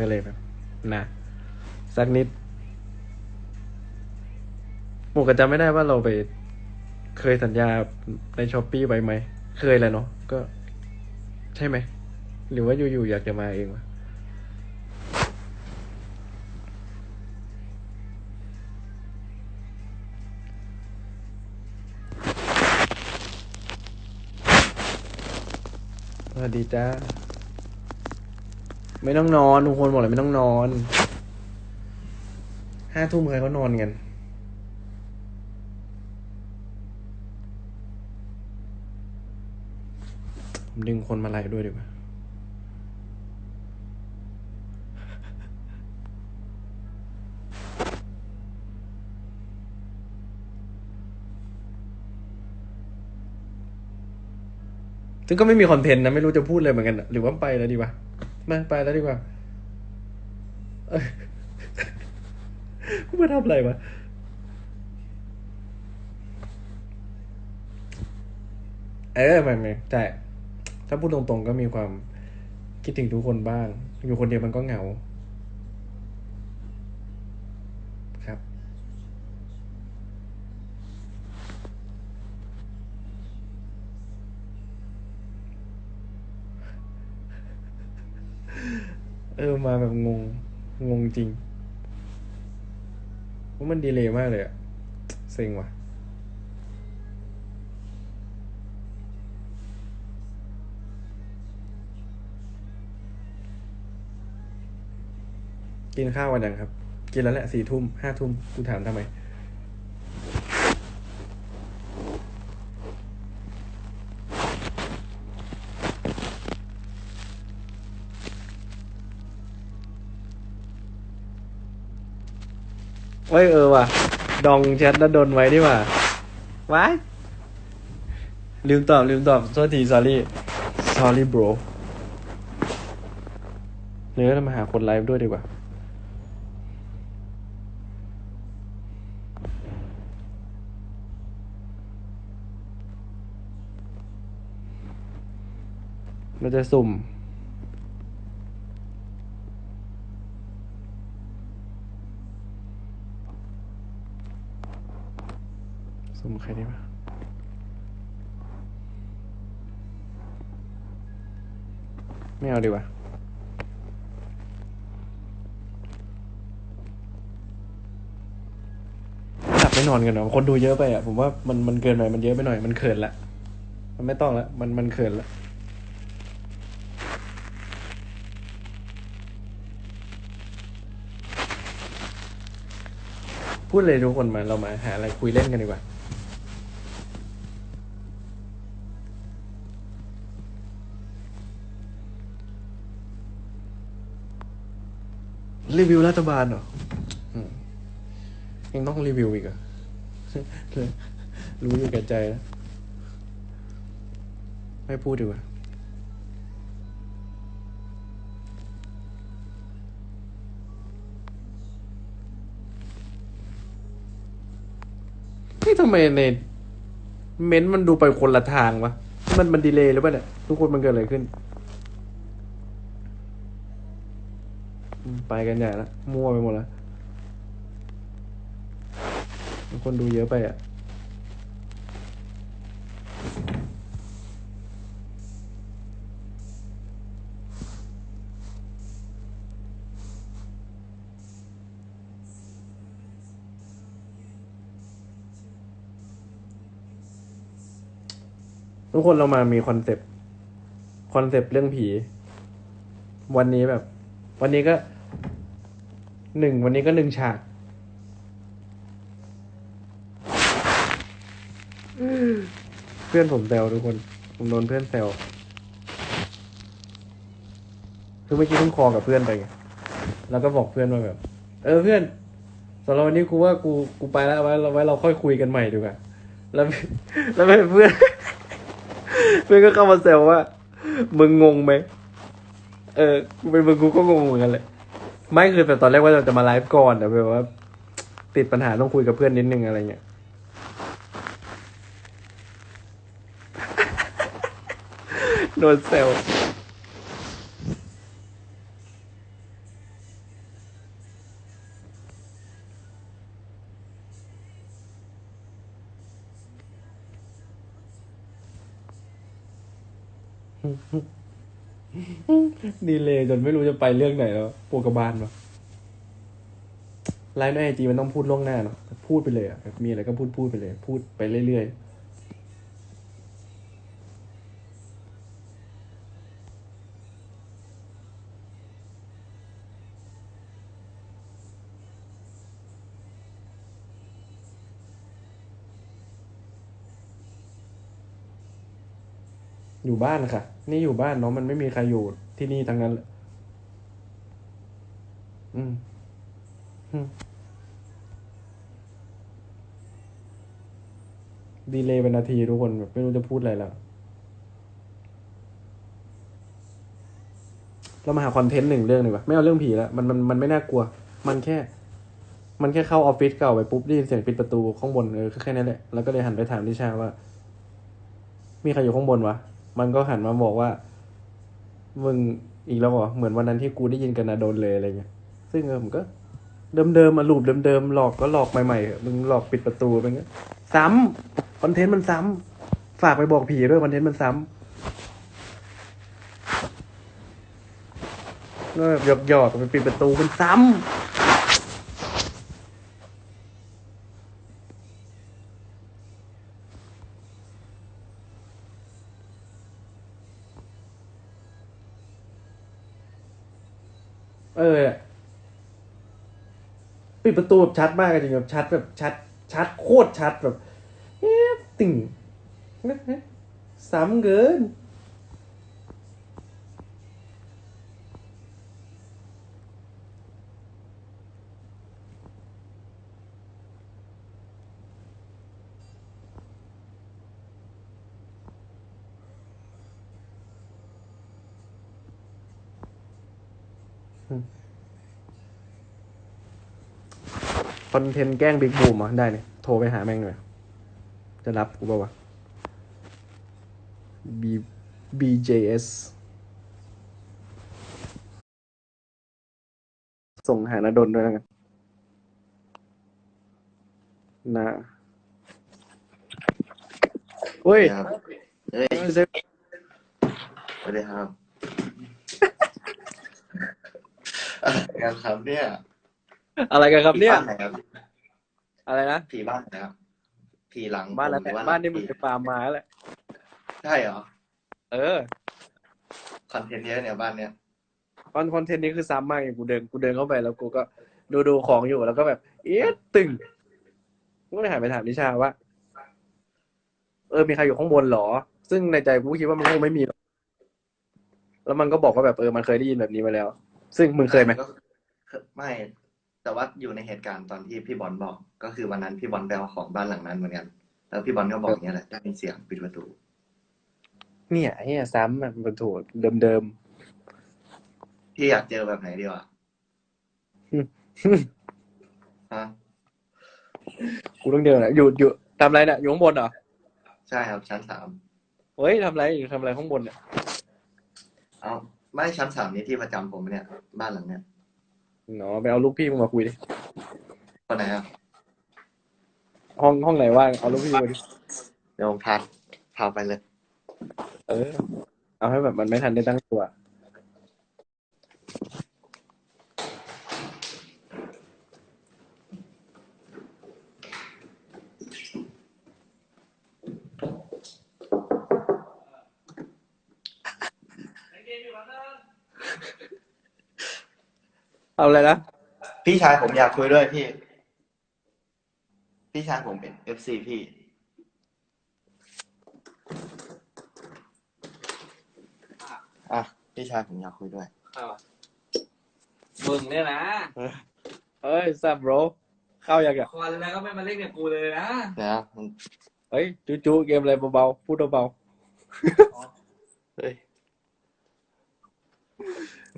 ก็เลยแบบนะสักนิดผมก็จำไม่ได้ว่าเราไปเคยสัญญาในช้อปปี้ไว้ไหม เคยแหละเนาะก็ ใช่ไหม หรือว่าอยู่ๆอยากจะมาเองวะสวัสดีจ้า ไม่ต้องนอนทุกคนบอกเลยไม่ต้องนอนห้าทุ่มใครเขานอนกันผมดึงคนมาไล่ด้วยดีกว่าซึ่งก็ไม่มีคอนเทนต์นะ ไม่รู้จะพูดเลยเหมือนกัน หรือว่าไปแล้วดีวะ มาไปแล้วดีกว่าเอ้ยกูมาทำอะไรวะเออไม่ไม่แต่ ถ้าพูดตรงๆก็มีความคิดถึงทุกคนบ้าง อยู่คนเดียวมันก็เหงา เออมาแบบงง งงจริงว่ามันดีเลยมากเลยอะเซ็งว่ะ กินข้าววันยังครับ กินแล้วแหละสี่ทุ่มห้าทุ่มกูถามทำไม ว้ยเออว่ะ ดองแชทแล้วโดนไว้ดีกว่าว้ายลืมตอบ ลืมตอบโทษที sorry sorry bro เนื้อเรามาหาคนไลฟ์ด้วยดีกว่า เราจะสุ่ม สุ่ม ใครดีวะไม่เอาดีกว่าหลับไม่นอนกันหรอคนดูเยอะไปอะ ผมว่ามันมันเกินไปมันเยอะไปหน่อยมันเขินละ มันไม่ต้องละ มันมันเขินละพูดเลยทุกคนมาเรามาหาอะไรคุยเล่นกันดีกว่า รีวิวรัฐบาลเหรอยังต้องรีวิวอีกเหรอรู้อยู่แก่ใจแล้ว ไม่พูดดีกว่านี่ทำไมในเม้นต์มันดูไปคนละทางวะ มันมันดีเลย์หรือเปล่าเนี่ย ทุกคนมันเกิดอะไรขึ้น ไปกันใหญ่ละมั่วไปหมดแล้วคนดูเยอะไปอะทุกคนเรามามีคอนเซปต์คอนเซปต์เรื่องผี วันนี้แบบ วันนี้ก็ หนึ่งวันนี้ก็หนึ่งฉากเพื่อนผมแซวทุกคน ผมโดนเพื่อนแซวคือเมื่อกี้เพิ่งคอกับเพื่อนไปไงแล้วก็บอกเพื่อนว่าแบบ เออเพื่อนสำหรับวันนี้กูว่ากูกูไปแล้วไว้เราไว้เราค่อยคุยกันใหม่ดีกว่าแล้วแล้วเพื่อน เพื่อนก็เข้ามาแซวว่า มึงงงไหมเออกูเป็นมึงกูก็งงเหมือนกันเลย ไม่คือแต่ตอนแรกว่าเราจะมาไลฟ์ก่อนแต่แบบว่า ติดปัญหาต้องคุยกับเพื่อนนิดนึงอะไรเงี้ยโดนเซลอืม ดีเลยจนไม่รู้จะไปเรื่องไหนแล้วปวดกระบาลวะไลฟ์ในไอจีมันต้องพูดล่วงหน้าเนาะพูดไปเลยอะแบบมีอะไรก็พูดพูดไปเลย พูดไปเรื่อยๆ อยู่บ้านค่ะ นี่อยู่บ้านเนาะมันไม่มีใครอยู่ที่นี่ทั้งนั้นเลยอืมอืมดีเลยเป็นนาทีทุกคนแบบไม่รู้จะพูดอะไรแล้ว เรามาหาคอนเทนต์หนึ่งเรื่องหนึ่งวะไม่เอาเรื่องผีแล้วมันมันมันไม่น่ากลัว มันแค่ มันแค่เข้าออฟฟิศเก่าไปปุ๊บได้ยินเสียงปิดประตูข้างบนเออแค่นั้นแหละแล้วก็เลยหันไปถามทิชาว่า มีใครอยู่ข้างบนวะ มันก็หันมาบอกว่า มึงอีกแล้วเหรอเหมือนวันนั้นที่กูได้ยินกันนะโดนเลยอะไรเงี้ย ซึ่งเออผมก็ เดิมๆมาลูปเดิมๆหลอกก็หลอกใหม่ๆมึงหลอกปิดประตูไปเงี้ยซ้ำคอนเทนต์มันซ้ำฝากไปบอกผีด้วยคอนเทนต์มันซ้ำก็แบบหยอกๆไปปิดประตูมันซ้ำ ดประตูแบบชัดมากจริงแบบชัดแบบชัด ชัดโคตรชัดแบบเอ๊ะติ่งซ้ำเกิน คอนเทนต์แกล้งบิ๊กบูมอะได้เนี่ยโทรไปหาแม่งหน่อย จะรับกูป่าวะ B BJS ส่งหานาดนด้วยแล้วกันนะเฮ้ยครับเฮ้ยเซฟสวัสดีครับอะไรกันครับเนี่ย อะไรกันครับเนี่ย ผีบ้านไหนครับอะไรนะผีบ้านไหนครับผีหลังบ้านแล้วผมหรือบ้านนี่มึงผีไปฟาร์มมาแล้วแหละใช่เหรอเออคอนเทนต์เยอะเนี่ยบ้านเนี่ยคอนคอนเทนต์นี้คือซ้ำมากอย่างกูเดินกูเดินเข้าไปแล้วกูก็ดูดูของอยู่แล้วก็แบบ เอ๊ะตึงกูก็เลยหันไปถามนิชาว่า เออมีใครอยู่ข้างบนเหรอ ซึ่งในใจกูคิดว่ามันคงไม่มีหรอกแล้วมันก็บอกว่าแบบเออมันเคยได้ยินแบบนี้มาแล้ว ซึ่งมึงเคยไหมก็ไม่ แต่ว่าอยู่ในเหตุการณ์ตอนที่พี่บอลบอก ก็คือวันนั้นพี่บอลไปเอาของบ้านหลังนั้นเหมือนกัน แล้วพี่บอลก็บอกอย่างเงี้ยแหละได้ยินเสียงปิดประตู เนี่ยไอ้เนี่ยซ้ำอะมันถูกเดิมพี่อยากเจอแบบไหนดีวะๆฮะกูต้องเดินอะอยู่อยู่ทำอะไรเนี่ยอยู่ข้างบนเหรอใช่ครับชั้นสามเฮ้ยทำอะไรอยู่ทำอะไรข้างบนเนี่ยเอาไม่ชั้นสามนี้ที่ประจำผมเนี่ย บ้านหลังเนี่ย เนาะไปเอาลูกพี่มึงมาคุยดิคนไหนอะห้องห้องไหนว่างเอาลูกพี่มาดิเดี๋ยวผมพาพาไปเลย เออ เอาให้แบบมันไม่ทันได้ตั้งตัว เอาอะไรนะพี่ชายผมอยากคุยด้วยพี่ พี่ชายผมเป็นเอฟซีพี่ อะ พี่ชายผมอยากคุยด้วย มึงเนี่ยนะเฮ้ยซับโรเข้ายังอะคอนแล้วก็ไม่มาเล่นกับกูเลยนะนะมันเฮ้ยจูจูเกมอะไรเบาๆพูดเบาเฮ้ย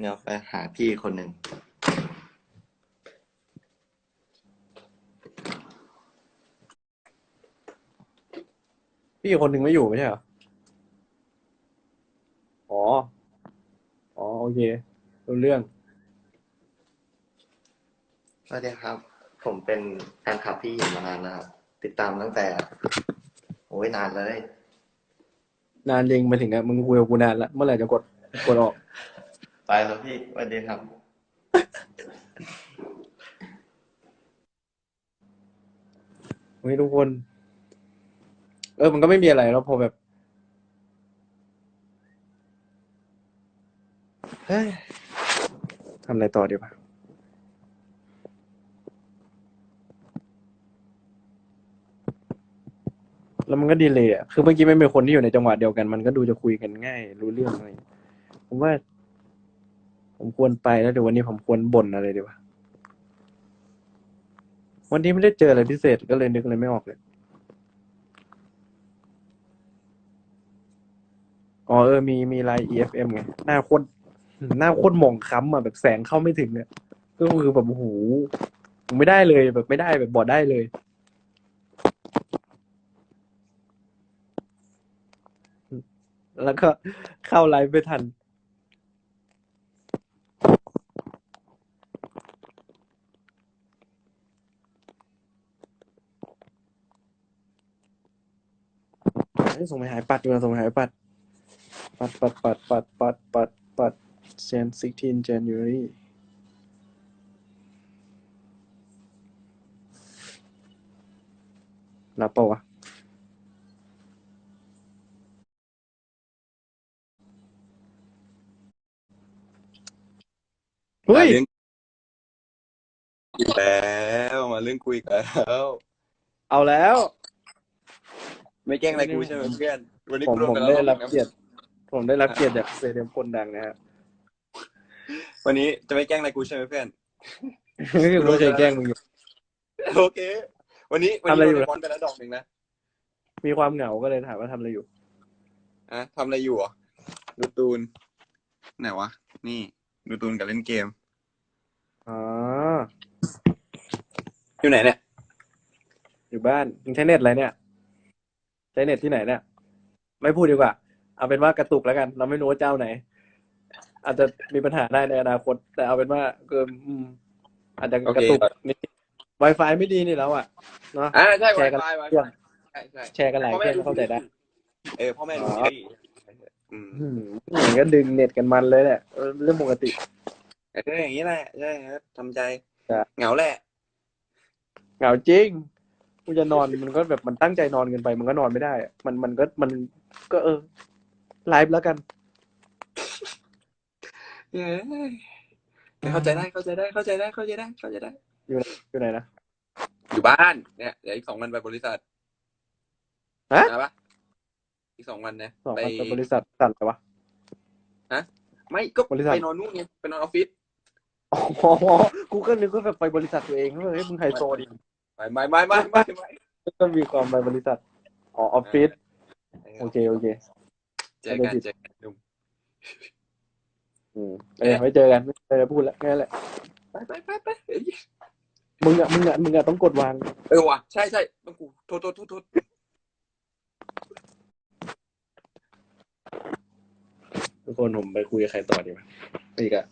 เดี๋ยวไปหาพี่คนหนึ่ง พี่คนหนึ่งไม่อยู่ไม่ใช่เหรอ อ๋อ อ๋อ โอเครู้เรื่อง สวัสดีครับ ผมเป็นแฟนคลับพี่หญิงมานานนะครับติดตามตั้งแต่ โอ้ยนานเลย นานจริงมาถึงอะมึงคุยกับกูนานละเมื่อไหร่จะกดกดออก ไปแล้วพี่สวัสดีครับเฮ้ยทุกคน เออมันก็ไม่มีอะไรแล้วพอแบบเฮ้ยทำอะไรต่อดีวะแล้วมันก็ดีเลยอะ คือเมื่อกี้ไม่เป็นคนที่อยู่ในจังหวะเดียวกัน มันก็ดูจะคุยกันง่าย รู้เรื่องอะไรอย่างเงี้ยผมว่า ผมควรไปแล้วเดี๋ยววันนี้ผมควรบ่นอะไรดีวะ วันนี้ไม่ได้เจออะไรพิเศษก็เลยนึกอะไรไม่ออกเลย อ๋อเออมีมีไลน์ EFM ไงหน้าโคตรหน้าโคตรหมองค้ำอะแบบแสงเข้าไม่ถึงเนี่ยก็คือแบบโอ้โหไม่ได้เลยแบบไม่ได้แบบบอดได้เลยแล้วก็เข้าไลฟ์ไม่ทันเอ้ส่งไปหายปัดดีกว่าส่งไปหายปัด ปัดปัดปัดปัดปัดปัดปัดเซน16 January รับปะวะเฮ้ยมาเรื่องอีกแล้วมาเรื่องคุยกันแล้วเอาแล้ว ไม่แกล้งอะไรกูใช่ไหมเพื่อนวันนี้ผมกูร่วผมกันได้แล้วรับเกียรติ ผมได้รับเกียรติจากเซเลบคนดังนะครับวันนี้จะไม่แกล้งอะไรกูใช่ไหมเพื่อนคือผมเคยแกล้งมึงอยู่โอเค วันนี้วันทำอะไรนี้อยู่โดนบอลไปแล้วดอกหนึ่งนะมีความเหงาก็เลยถามว่าทำอะไรอยู่อะทำอะไรอยู่อะดูตูนไหนวะ นี่ ดูตูนกับเล่นเกมอ๋ออยู่ไหนเนี่ย อยู่บ้านมึงใช้เน็ตอะไรเนี่ย ใช้เน็ตที่ไหนเนี่ย ไม่พูดดีกว่า เอาเป็นว่ากระตุกแล้วกัน เราไม่รู้ว่าเจ้าไหน อาจจะมีปัญหาได้ในอนาคต แต่เอาเป็นว่าเกินอืมอาจจะกระตุกนิด Wi-Fi ไม่ดีนี่แล้วอะเนาะอ่าใช่แชร์กัน Wi-Fi Wi-Fi เครื่องใช่ใช่แชร์กันหลายเครื่องเข้าใจได้เออพ่อแม่ดูอ๋อซีรีส์อืมอืมอย่างก็ดึงเน็ตกันมันเลยแหละเออเรื่องปกติเอออย่างนี้แหละใช่ครับทำใจจ้ะเหงาแหละเหงาจริงกูจะนอนมันก็แบบมันตั้งใจนอนเกินไป มันก็นอนไม่ได้อะมันมันก็มันก็เออ ไลฟ์แล้วกันเอ้ยเข้าใจได้เข้าใจได้เข้าใจได้เข้าใจได้เข้าใจได้อยู่ไหนนะอยู่บ้านเนี่ยเดี๋ยวอีกสองวันไปบริษัทฮะนะปะอีกสองวันนะสองไปวันไปบริษัทสั่นเลยวะไม่ก็บริษัทไปนอนนู่นไงไปนอนออฟฟิศอ๋อกูก็นึกว่าแบบไปบริษัทตัวเองเฮ้ยมึงไฮโซดิไม่ไม่ไม่ไม่ไม่ไม่ก็มีความไปบริษัทอ๋อออฟฟิศโอเคโอเค เจอกันเจอกันหนุ่มอืมเออไม่เจอกันไม่เจอพูดแล้วแค่นั้นแหละไปไปไปไปเอ้ยมึงอะมึงอะมึงอะต้องกดวาง เออว่ะใช่ใช่ต้องกูโทษโทษโทษโทษทุกคนผมไปคุยกับใครต่อดีวะอีกอะ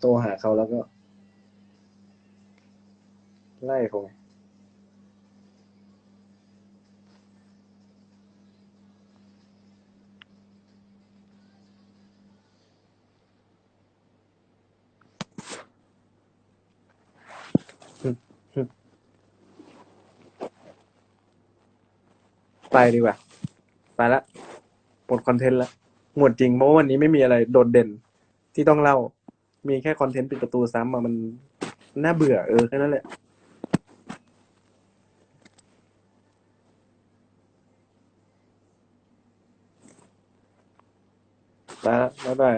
โทรหาเขาแล้วก็ ไล่เข ไปดีกว่า ไปละหมดคอนเทนต์ละหมดจริงเพราะว่าวันนี้ไม่มีอะไรโดดเด่นที่ต้องเล่า มีแค่คอนเทนต์ปิดประตูซ้ำอะมันน่าเบื่อเออแค่นั้นแหละไปละบ๊ายบาย